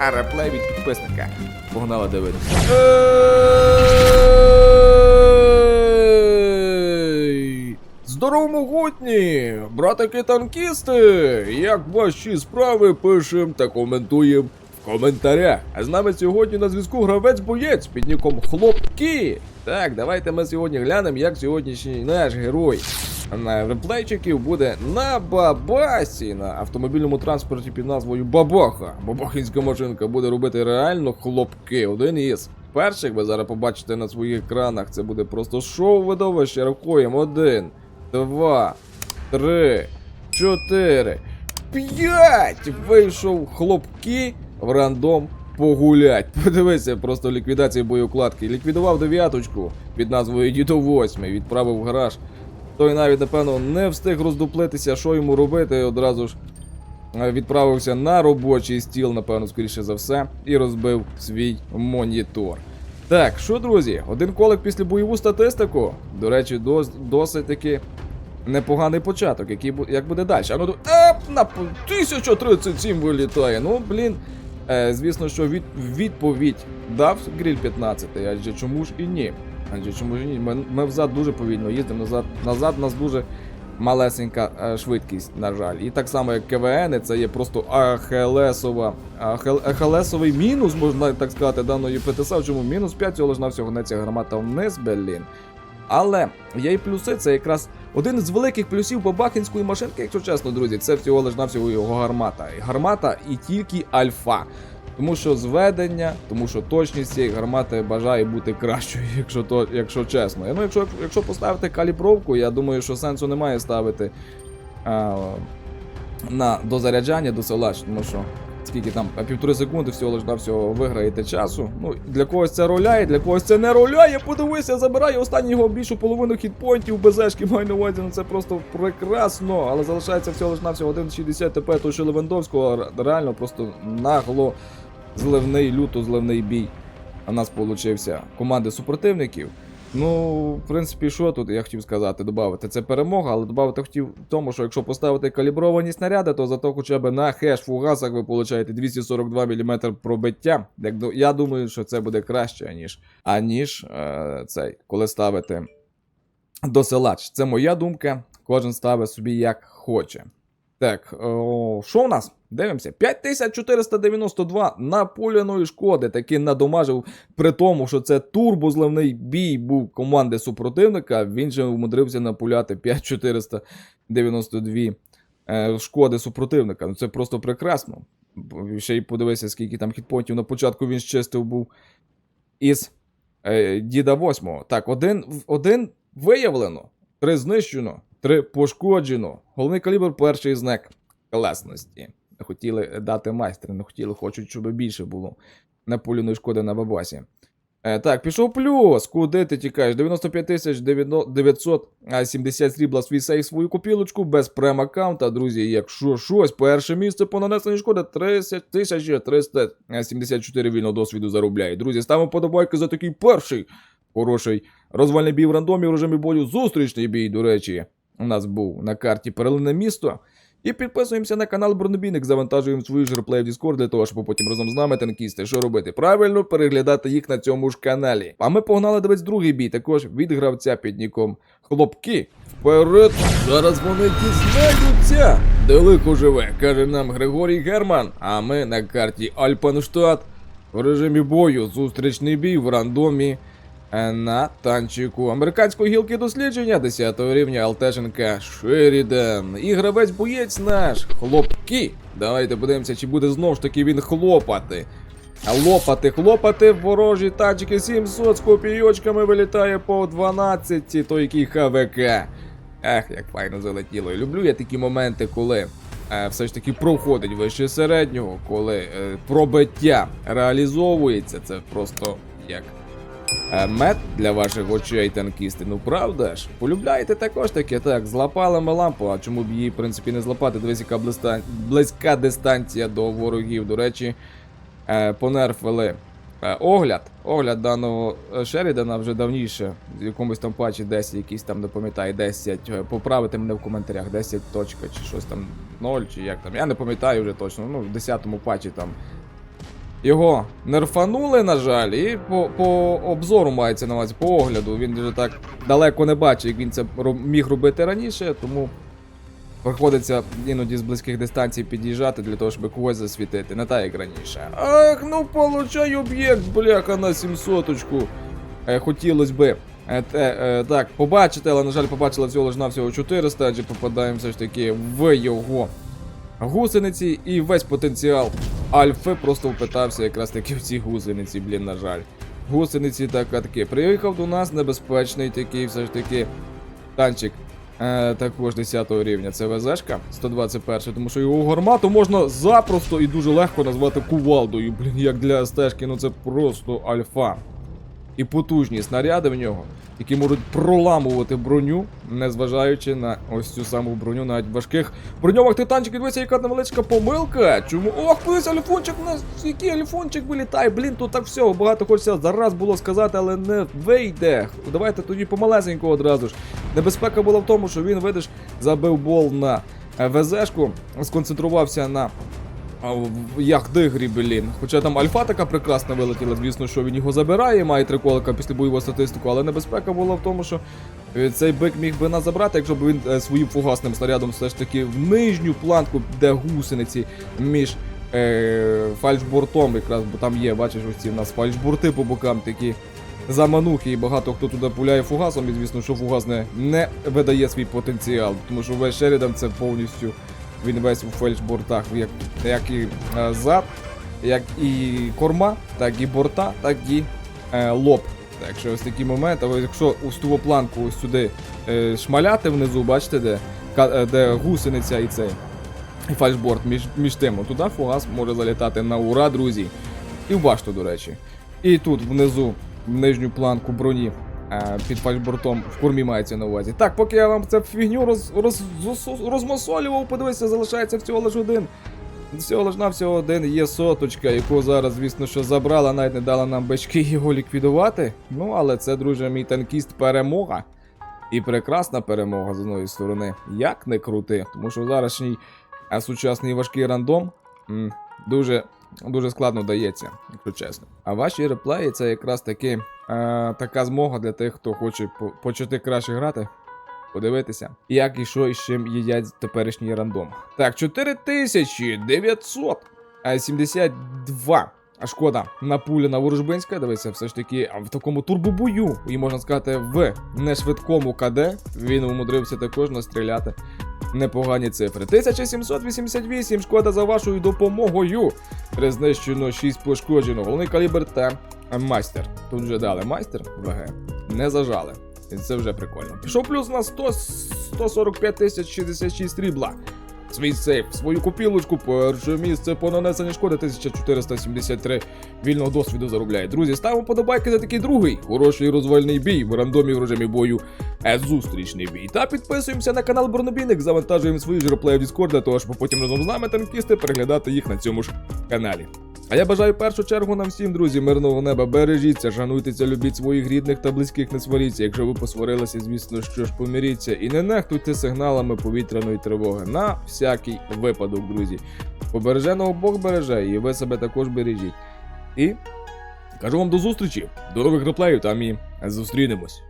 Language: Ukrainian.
а від підписника. Погнали дивитися. Здорово, могутні! Братики танкісти! Як ваші справи пишем та коментуємо в коментарях. А з нами сьогодні на зв'язку гравець-боєць під ніком Хлопки. Так, давайте ми сьогодні глянемо, як сьогоднішній наш герой на реплейчиків буде на бабасі на автомобільному транспорті під назвою Бабаха. Бабахінська машинка буде робити реально хлопки. Один із перших ви зараз побачите на своїх екранах. Це буде просто шоу видовище. Рахуємо. Один, два, три, чотири, п'ять. Вийшов хлопки в рандом. Погулять. Подивися, просто ліквідація боєукладки. Ліквідував дев'яточку під назвою Дідо 8, відправив в гараж. Той навіть, напевно, не встиг роздуплитися, що йому робити, одразу ж е, відправився на робочий стіл, напевно, скоріше за все, і розбив свій монітор. Так, що, друзі, один колик після бойову статистику. До речі, дос, досить таки непоганий початок, який як буде далі. А ну еп, на 1037 вилітає. Ну, блін. Е, звісно, що від, відповідь дав гріль 15, адже чому ж і ні? Адже чому ж і ні? Ми, ми взад дуже повільно їздимо, назад, назад нас дуже малесенька е, швидкість, на жаль. І так само, як КВН, це є просто ахелесова, ахел, ахелесовий мінус, можна так сказати, даної ПТСА. Чому мінус 5 цього лиш навсього гнеться гармата вниз, блін. Але є і плюси, це якраз один із великих плюсів бабахінської машинки, якщо чесно, друзі, це всього лиш навсього його гармата. Гармата і тільки альфа. Тому що зведення, тому що точність цієї гармати бажає бути кращою, якщо то, якщо чесно. Ну, якщо, якщо поставити калібровку, я думаю, що сенсу немає ставити а, на дозаряджання до селач, тому що скільки там півтори секунди всього лиш навсього виграєте часу. Ну, для когось це роляє, для когось це не роляє. Подивися, забирає останню його більшу половину хітпойнтів БЗшки маю на увазі, ну це просто прекрасно. Але залишається всього лиш навсього 1,60 ТП, то що Левандовського реально просто нагло зливний, люто зливний бій. А нас получився команди супротивників. Ну, в принципі, що тут я хотів сказати, додати. Це перемога, але додати хотів в тому, що якщо поставити калібровані снаряди, то зато хоча б на хеш фугасах ви получаєте 242 мм пробиття. Як Я думаю, що це буде краще, аніж, аніж е, цей, коли ставити досилач. Це моя думка. Кожен ставить собі як хоче. Так, о, що у нас? Дивимося. 5492 напуляної шкоди. Таки надомажив при тому, що це турбозливний бій був команди супротивника. Він же умудрився напуляти 5492 е, шкоди супротивника. Ну це просто прекрасно. Ще й подивися, скільки там хітпонтів на початку він щистив був із е, Діда 8. Так, один, один виявлено, три знищено, три пошкоджено. Головний калібр перший знак класності. Хотіли дати майстри, не хотіли, хочуть, щоб більше було напуляної шкоди на бабасі. Е, так, пішов плюс. Куди ти тікаєш? 95 тисяч 970 срібла свій сейф свою копілочку без прем-аккаунта. Друзі, якщо щось, перше місце по нанесенні шкоди 30 374 вільного досвіду заробляє. Друзі, ставимо подобайки за такий перший хороший розвальний бій в рандомі в режимі бою. Зустрічний бій, до речі, у нас був на карті Перелине місто. І підписуємося на канал Бронебійник, завантажуємо свої ж реплеї в Discord для того, щоб потім разом з нами танкісти. Що робити? Правильно переглядати їх на цьому ж каналі. А ми погнали дивись другий бій, також від гравця під ніком Хлопки. Вперед! Зараз вони дізнаються! Далеко живе, каже нам Григорій Герман. А ми на карті Альпанштадт в режимі бою. Зустрічний бій в рандомі. Е, На танчику американської гілки дослідження 10 рівня Алтешенка Шеріден. І боєць наш. Хлопки. Давайте подивимося, чи буде знову ж таки він хлопати. Лопати, хлопати, ворожі танчики 700 з копійочками вилітає по 12, то який ХВК. Ех, як файно залетіло. Люблю я такі моменти, коли е, все ж таки проходить вище середнього, коли е, пробиття реалізовується. Це просто як Е, Мед для ваших очей танкісти, ну правда ж? Полюбляєте також таке, так, злапали ми лампу, а чому б її, в принципі, не злапати? Дивись, яка блиста... близька дистанція до ворогів. До речі, е, понерфили е, огляд. Огляд даного Шерідана вже давніше, в якомусь там патчі 10, якийсь там, не пам'ятаю, 10. е, Поправити мене в коментарях, 10 точка, чи щось там 0, чи як там. Я не пам'ятаю вже точно. Ну, в 10-му патчі там Його нерфанули, на жаль, і по, по обзору мається на увазі, по огляду. Він вже так далеко не бачить, як він це міг робити раніше, тому приходиться іноді з близьких дистанцій під'їжджати для того, щоб когось засвітити, не так як раніше. Ах, ну получай об'єкт, бляха, на 700-очку. Е, хотілося би. Е, е, так, побачити, але, на жаль, побачила всього лиш навсього 400, адже попадаємо все ж таки в його гусениці і весь потенціал Альфи просто впитався якраз таки в ці гусениці, блін, на жаль. Гусениці та катки. Приїхав до нас небезпечний такий все ж таки танчик. Е, також 10 рівня. Це ВЗшка 121, тому що його гармату можна запросто і дуже легко назвати кувалдою. Блін, як для стежки, ну це просто альфа. І потужні снаряди в нього, які можуть проламувати броню, незважаючи на ось цю саму броню, навіть важких броньових титанчиків. Дивіться, яка невеличка помилка. Чому? Ох, плюс альфончик у нас, який альфончик вилітає. Блін, тут так всього багато хочеться зараз було сказати, але не вийде. Давайте тоді помалесенько одразу ж. Небезпека була в тому, що він, видиш, забив бол на ВЗшку, сконцентрувався на а, в Яхдигрі, блін. Хоча там альфа така прекрасна вилетіла, звісно, що він його забирає, має три колика після бойову статистику, але небезпека була в тому, що е, цей бик міг би нас забрати, якщо б він е, своїм фугасним снарядом все ж таки в нижню планку, де гусениці між е, фальшбортом, якраз, бо там є, бачиш, ось ці в нас фальшборти по бокам такі. Заманухи і багато хто туди пуляє фугасом, і звісно, що фугас не, не видає свій потенціал, тому що весь Шерідан це повністю він весь у фельдшбортах, як, як і е, зад, як і корма, так і борта, так і е, лоб. Так що ось такі моменти, але якщо у стовопланку ось сюди е, шмаляти внизу, бачите, де, е, де гусениця і цей і фальшборд між, між тим, туди фугас може залітати на ура, друзі. І в башту, до речі. І тут внизу, в нижню планку броні. Е, Під фальшбортом в кормі мається на увазі. Так, поки я вам це фігню роз, роз, зос- розмасолював, подивися, залишається всього лиш один. Всього лиш навсього один є соточка, яку зараз, звісно, що забрала, навіть не дала нам бачки його ліквідувати. Ну, але це, друже, мій танкіст перемога. І прекрасна перемога з одної сторони. Як не крути, тому що зарашній сучасний важкий рандом дуже, дуже складно дається, якщо чесно. А ваші реплеї це якраз таки е, така змога для тих, хто хоче почати краще грати. Подивитися, як і що і з чим їдять теперішній рандом. Так, 4972 а шкода напулена ворожбинська. Дивися, все ж таки, в такому турбобою, і можна сказати, в нешвидкому КД він умудрився також настріляти непогані цифри. 1788, шкода за вашою допомогою. Знищено, 6 пошкоджено. Головний калібр та майстер. Тут вже дали майстер ВГ. Не зажали. І це вже прикольно. Пішов плюс на 100, 145 тисяч 66 рібла. Свій сейф, свою купілочку, перше місце по нанесенню шкоди 1473 вільного досвіду заробляє. Друзі, ставимо подобайки за такий другий хороший розвальний бій в рандомі в режимі бою. Е, зустрічний бій. Та підписуємося на канал Бронобійник, завантажуємо свої ж реплеї в Discord для того, щоб потім разом з нами танкісти переглядати їх на цьому ж каналі. А я бажаю першу чергу нам всім, друзі, мирного неба. Бережіться, шануйтеся, любіть своїх рідних та близьких, не сваріться. Якщо ви посварилися, звісно, що ж поміріться. І не нехтуйте сигналами повітряної тривоги. На всякий випадок, друзі. Побереженого Бог береже, і ви себе також бережіть. І кажу вам до зустрічі, до нових реплеїв, там і зустрінемось.